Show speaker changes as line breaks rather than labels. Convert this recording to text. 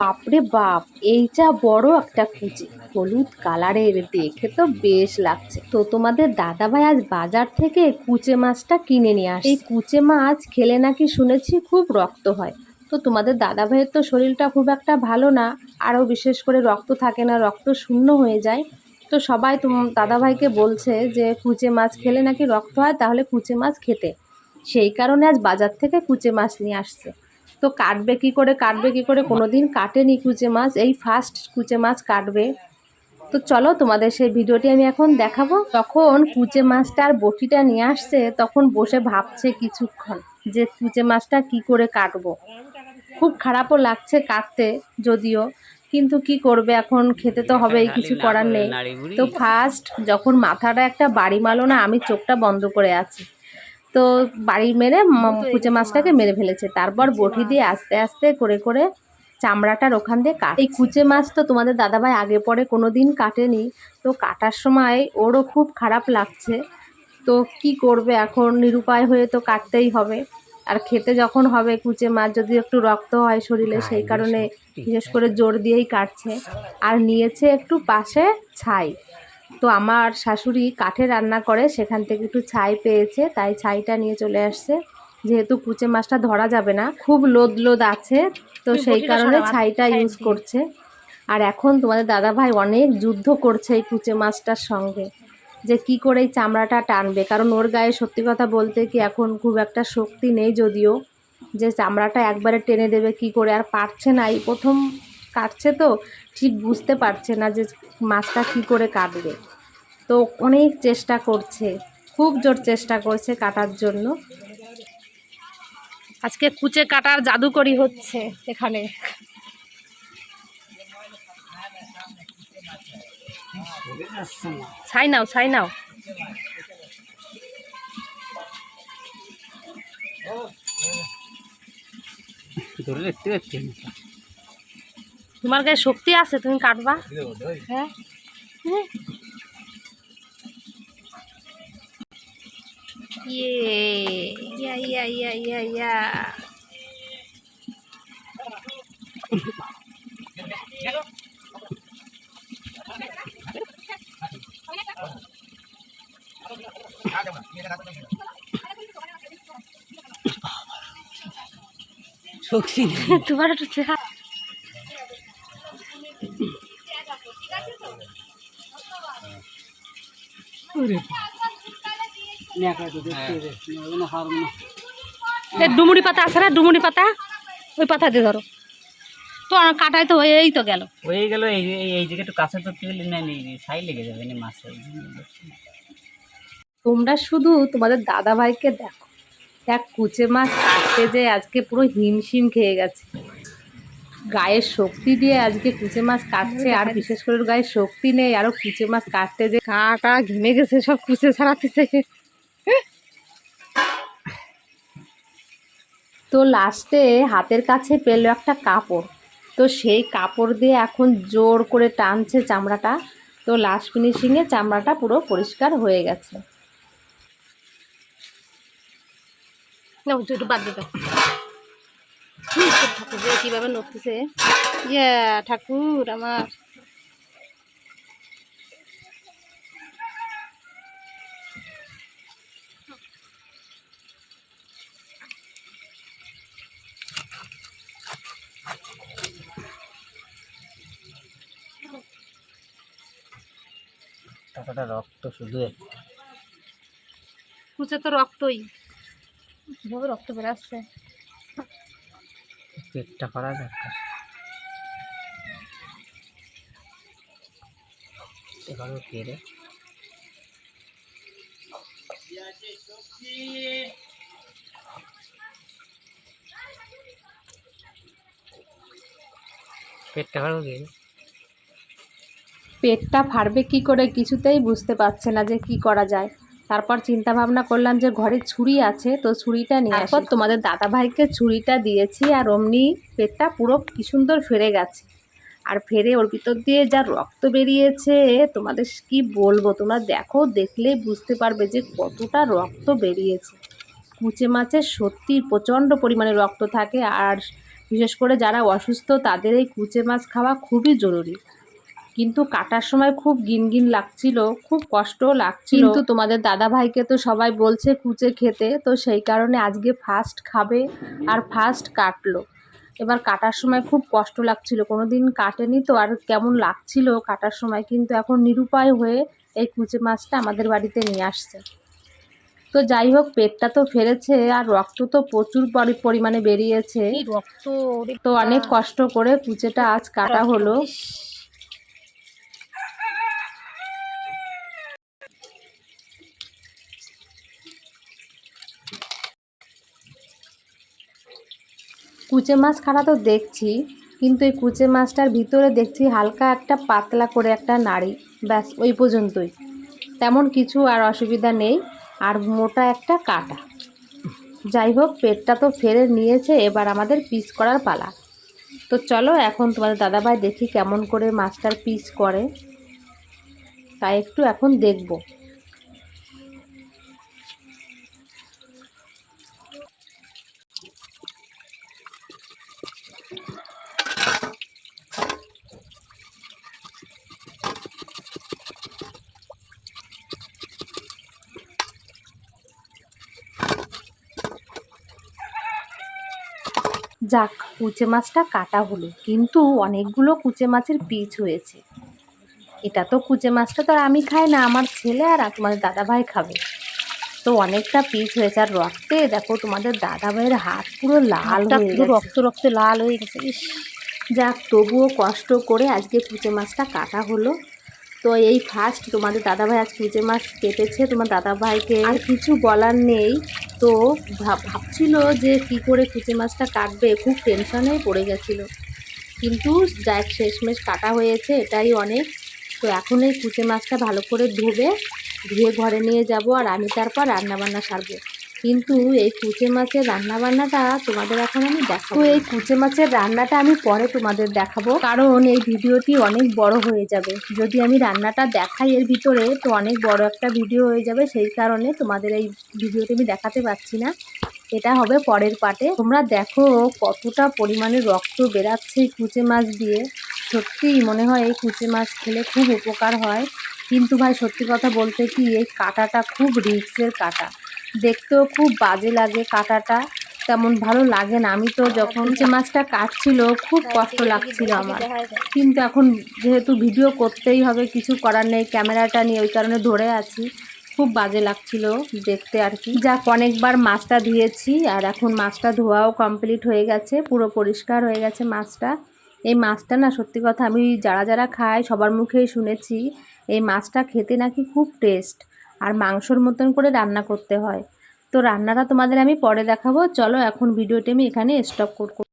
বাপরে বাপ, এই যা বড় একটা কুচি হলুদ কালারের দেখে তো বেশ লাগছে। তো তোমাদের দাদাভাই আজ বাজার থেকে কুচে মাছটা কিনে নিয়ে আসে এই কুচে মাছ খেলে নাকি শুনেছি খুব রক্ত হয়। তো তোমাদের দাদাভাইয়ের তো শরীরটা খুব একটা ভালো না, আরও বিশেষ করে রক্ত থাকে না, রক্ত শূন্য হয়ে যায়। তো সবাই তুম, দাদাভাইকে বলছে যে, কুচে মাছ খেলে নাকি রক্ত হয়, তাহলে কুচে মাছ খেতে। সেই কারণে আজ বাজার থেকে কুচে মাছ নিয়ে আসছে। তো কাটবে কি করে কাটবে কি করে? কোনো দিন কাটেনি কুচে মাছ এই ফার্স্ট কুচে মাছ কাটবে। তো চলো তোমাদের সেই ভিডিওটি আমি এখন দেখাবো। তখন কুচে মাছটা আর বটিটা নিয়ে আসছে তখন বসে ভাবছে কিছুক্ষণ যে কুচে মাছটা কি করে কাটবো। খুব খারাপও লাগছে কাটতে যদিও কিন্তু কি করবে এখন? খেতে তো হবেই কিছু করার নেই। তো ফার্স্ট যখন মাথাটা একটা বাড়ি মালো না আমি চোখটা বন্ধ করে আছি। তো বাড়ি মেরে কুচে মাছটাকে মেরে ফেলেছে। তারপর বটি দিয়ে আস্তে আস্তে করে করে চামড়াটার ওখান দিয়ে কাট এই কুচে মাছ তো তোমাদের দাদাভাই আগে পরে কোনো দিন কাটেনি। তো কাটার সময় ওরও খুব খারাপ লাগছে। তো কি করবে এখন? নিরুপায় হয়ে তো কাটতেই হবে। আর খেতে যখন হবে কুচে মাছ যদি একটু রক্ত হয় শরীরে সেই কারণে বিশেষ করে জোর দিয়েই কাটছে। আর নিয়েছে একটু পাশে ছাই। তো আমার শাশুড়ি কাঠে রান্না করে সেখান থেকে একটু ছাই পেয়েছে তাই ছাইটা নিয়ে চলে আসছে। যেহেতু কুচে মাছটা ধরা যাবে না খুব লোদ লোদ আছে তো সেই কারণে ছাইটা ইউজ করছে। আর এখন তোমাদের দাদা ভাই অনেক যুদ্ধ করছে এই কুচে মাছটার সঙ্গে যে কি করে এই চামড়াটা টানবে? কারণ ওর গায়ে সত্যি কথা বলতে কি এখন খুব একটা শক্তি নেই যদিও যে চামড়াটা একবারে টেনে দেবে কি করে আর পারছে না। এই প্রথম কাটছে তো, ঠিক বুঝতে পারছে না যে মাছটা কি করে কাটবে। তো অনেক চেষ্টা করছে, খুব জোর চেষ্টা করছে কাটার জন্য। আজকে কুচে কাটার জাদুকরি হচ্ছে এখানে। ছাই নাও ছাই নাও।
ধরে দেখতে
তোমার গায়ে শক্তি আছে তুমি কাটবা। হ্যাঁ। ইয়ে ইয়া ইয়া ইয়া ইয়া ইয়া।
শক্তি
তোমার একটু চেহারা ডুমুরি পাতা আছে না? ডুমুরি পাতা? ওই পাতা দিয়ে ধরো। তো আমার কাটাই তো হয়েই তো গেল।
হয়ে গেল এই এই- এই দিকে একটু কাছে ধরতে গেলে না ছাই লেগে যাবে না মাছ
তোমরা শুধু তোমাদের দাদা ভাইকে দেখো এক কুচে মাছ কাটতে যে আজকে পুরো হিমশিম খেয়ে গেছে। গায়ের শক্তি দিয়ে আজকে কুচে মাছ কাটছে, আর বিশেষ করে গায়ে শক্তি নেই আরও কুচে মাছ কাটতে যে কাটা ঘেমে গেছে, সব কুচে ছাড়াতেছে। তো লাস্টে হাতের কাছে পেল একটা কাপড়। তো সেই কাপড় দিয়ে এখন জোর করে টানছে চামড়াটা। তো লাস্ট ফিনিশিংয়ে চামড়াটা পুরো পরিষ্কার হয়ে গেছে। না বাদ দিতে ঠাকুর কীভাবে নড়তেছে? ইয়া ঠাকুর আমার।
টাকাটা রক্ত শুধু
কুচে তো রক্তই। কীভাবে রক্ত বেরাচ্ছে
পেটটা করা দরকার। এবারও কে রে পেটটা কারও কে
পেটটা ফাড়বে কি করে কিছুতেই বুঝতে পারছে না যে কি করা যায়। তারপর চিন্তা ভাবনা করলাম যে ঘরে ছুরি আছে, তো ছুরিটা নিয়ে তারপর তোমাদের দাদা ভাইকে ছুরিটা দিয়েছি আর অমনি পেটটা পুরো কি সুন্দর ফেরে গেছে। আর ফেরে ওর ভিতর দিয়ে যা রক্ত বেরিয়েছে, তোমাদের কি বলব? তোমরা দেখো দেখলেই বুঝতে পারবে যে কতটা রক্ত বেরিয়েছে। কুচে মাছের সত্যি প্রচণ্ড পরিমাণে রক্ত থাকে, আর বিশেষ করে যারা অসুস্থ, তাদের এই কুচে মাছ খাওয়া খুবই জরুরি। কিন্তু কাটার সময় খুব গিনগিন লাগছিল খুব কষ্টও লাগছিল। কিন্তু তোমাদের দাদা ভাইকে তো সবাই বলছে কুচে খেতে তো সেই কারণে আজকে ফার্স্ট খাবে আর ফার্স্ট কাটলো। এবার কাটার সময় খুব কষ্ট লাগছিল কোনো দিন কাটেনি তো আর কেমন লাগছিল কাটার সময় কিন্তু এখন নিরুপায় হয়ে এই কুচে মাছটা আমাদের বাড়িতে নিয়ে আসছে। তো যাই হোক পেটটা তো ফেলেছে আর রক্ত তো প্রচুর পরিমাণে বেরিয়েছে।
রক্ত
তো অনেক কষ্ট করে কুচেটা আজ কাটা হলো। কুচে মাছ খাড়া তো দেখছি, কিন্তু এই কুচে মাছটার ভিতরে দেখছি হালকা একটা পাতলা করে একটা নাড়ি, ব্যাস, ওই পর্যন্তই। তেমন কিছু আর অসুবিধা নেই, আর মোটা একটা কাটা। যাই হোক, পেটটা তো ফেরে নিয়েছে, এবার আমাদের পিস করার পালা। তো চলো, এখন তোমাদের দাদাভাই দেখি কেমন করে মাছটার পিস করে। তাই একটু এখন দেখব। যাক কুচে মাছটা কাটা হলো কিন্তু অনেকগুলো কুচে মাছের পিচ হয়েছে। এটা তো কুচে মাছটা তো আর আমি খাই না আমার ছেলে আর তোমাদের দাদা ভাই খাবে। তো অনেকটা পিচ হয়েছে আর রক্তে দেখো তোমাদের দাদা ভাইয়ের হাত পুরো লাল
পুরো রক্ত রক্ত লাল হয়ে গেছে ইস।
যাক তবুও কষ্ট করে আজকে কুচে মাছটা কাটা হলো। তো এই ফার্স্ট তোমাদের দাদাভাই আজ কুচে মাছ কেটেছে, তোমার দাদাভাইকে আর কিছু বলার নেই। তো ভাব- ভাবছিল যে কি করে কুচে মাছটা কাটবে, খুব টেনশনে পড়ে গেছিল। কিন্তু যাক, শেষমেশ কাটা হয়েছে, এটাই অনেক। তো এখন এই কুচে মাছটা ভালো করে ধুবে, ধুয়ে ঘরে নিয়ে যাব আর আমি তারপর রান্নাবান্না সারবো। কিন্তু এই কুচে মাছের রান্না বান্নাটা তোমাদের এখন আমি দেখাবো। এই কুচে মাছের রান্নাটা আমি পরে তোমাদের দেখাবো। কারণ এই ভিডিওটি অনেক বড় হয়ে যাবে। যদি আমি রান্নাটা দেখাই এর ভিতরে, তো অনেক বড় একটা ভিডিও হয়ে যাবে। সেই কারণে তোমাদের এই ভিডিওটি আমি দেখাতে পারছি না। এটা হবে পরের পার্টে। তোমরা দেখো কতটা পরিমাণে রক্ত বেরাচ্ছে কুচে মাছ দিয়ে। সত্যিই মনে হয় এই কুচে মাছ খেলে খুব উপকার হয়। কিন্তু ভাই, সত্যি কথা বলতে কি, এই কাটাটা খুব রিস্কের কাটা। দেখতেও খুব বাজে লাগে কাটাটা। তেমন ভালো লাগে না। আমি তো যখন যে মাছটা কাটছিল, খুব কষ্ট লাগছিল আমার। কিন্তু এখন যেহেতু ভিডিও করতেই হবে, কিছু করার নেই ক্যামেরাটা নিয়ে ওই কারণে ধরে আছি। খুব বাজে লাগছিল দেখতে আর কি। যাক, অনেকবার মাছটা ধুয়েছি আর এখন মাছটা ধোয়াও কমপ্লিট হয়ে গেছে, পুরো পরিষ্কার হয়ে গেছে মাছটা। এই মাছটা না, সত্যি কথা, আমি যারা যারা খায় সবার মুখেই শুনেছি, এই মাছটা খেতে নাকি খুব টেস্ট আর মাংসর মতন করে রান্না করতে হয়। তো রান্নাটা তোমাদের আমি পরে দেখাবো। চলো এখন ভিডিওটি আমি এখানে স্টপ করব